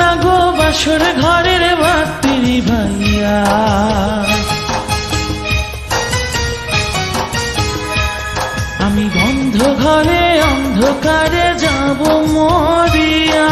না গো বাসর ঘরের বাতি ভাইয়া আমি বন্ধ ঘরে অন্ধকারে যাব মরিয়া।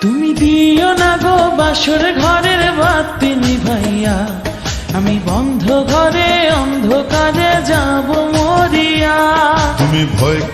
তুমি দিও না গো বাসর ঘরের বাতি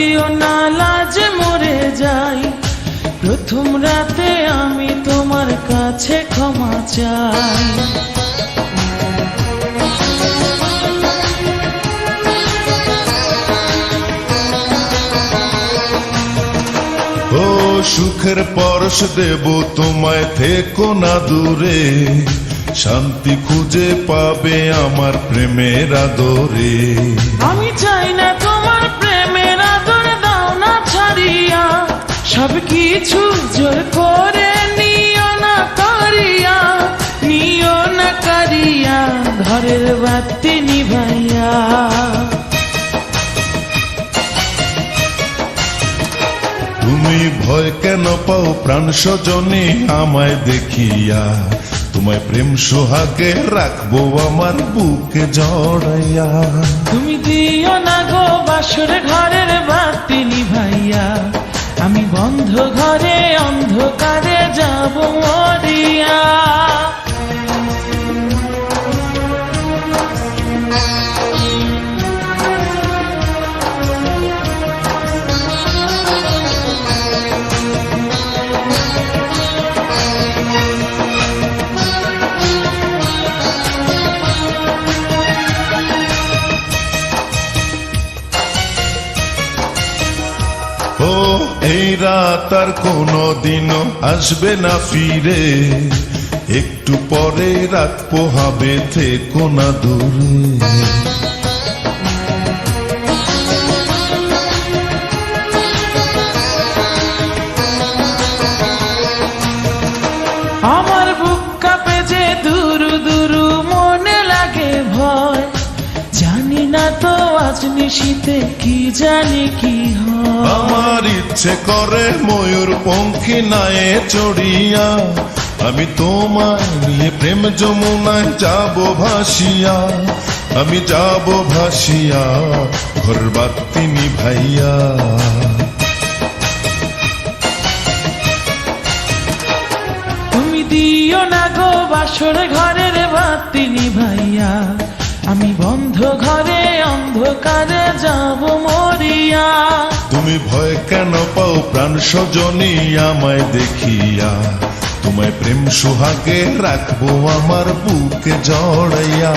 দিও না লাজে মরে যাই। প্রথম রাতে আমি তোমার কাছে ক্ষমা চাই। ও সুখের পরশ দেব তোমায় থেকো না দূরে। শান্তি খুঁজে পাবে আমার প্রেমের আদরে। আমি চাই না সব কিছু জোর করে নিও না করিয়া নিও না করিয়া ঘরের বাতি নিভাইয়া। তুমি ভয় কেন পাও প্রাণ সজনী আমায় দেখিয়া? তোমায় প্রেম সোহাগে রাখব আমার বুকে জড়াইয়া। তুমি দিও না গো বাসর ঘরের বাতি নিভাইয়া। অন্ধকারে যাব মরিয়া ও এই রাত আর কোনো দিনও আসবে না ফিরে। একটু পরে রাত পোহাবে থেকো না দূরে। আজ নিশীতে কি জানি কি হয়। আমার ইচ্ছে করে ময়ূর পঙ্খী নায়ে চড়িয়া আমি তোমায় নিয়ে প্রেম যমুনায় যাব ভাসিয়া আমি যাব ভাসিয়া ঘর বাতি ভাইয়া তুমি দিও না গো বাসর ঘরের বাতি নিভাইয়া। আমি বন্ধ ঘরে, অন্ধকারে যাব মরিয়া। তুমি ভয় কেন পাও প্রাণ সজনী আমায় দেখিয়া? তোমায় প্রেম সোহাগে রাখব আমার বুকে জড়াইয়া।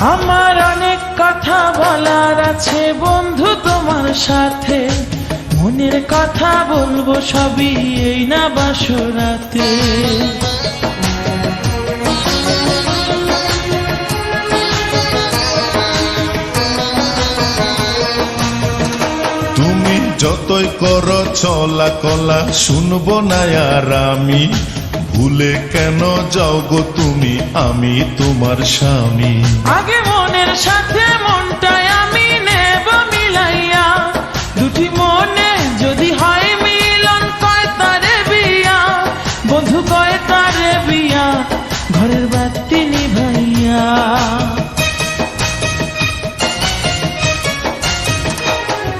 আমার অনেক কথা বলার আছে বন্ধু তোমার সাথে। মনের কথা বলব সবই এই না বাসরাতে। তুমি যতই কর চলা কলা শুনব না আর আমি। ভুলে কেন যাও গো তুমি? আমি তোমার স্বামী। আগে মনের সাথে মনটায় আমি নেব মিলাইয়া। দুটি মনে যদি হয় মিলন কয় তারে বিয়া? বন্ধু কয় তারে বিয়া? ঘরের বাতি নিভাইয়া।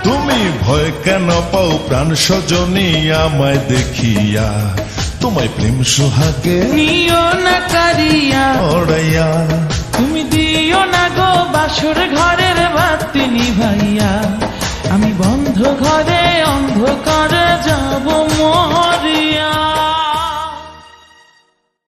তুমি ভয় কেন পাও প্রাণ সজনী আমায় দেখিয়া? তোমায় প্রেম সোহাগে নিও না কারিয়া। ওড়াইয়া তুমি দিও না গো বাসর ঘরের বাতি নিভাইয়া আমি বন্ধ ঘরে অন্ধকারে যাব মরিয়া।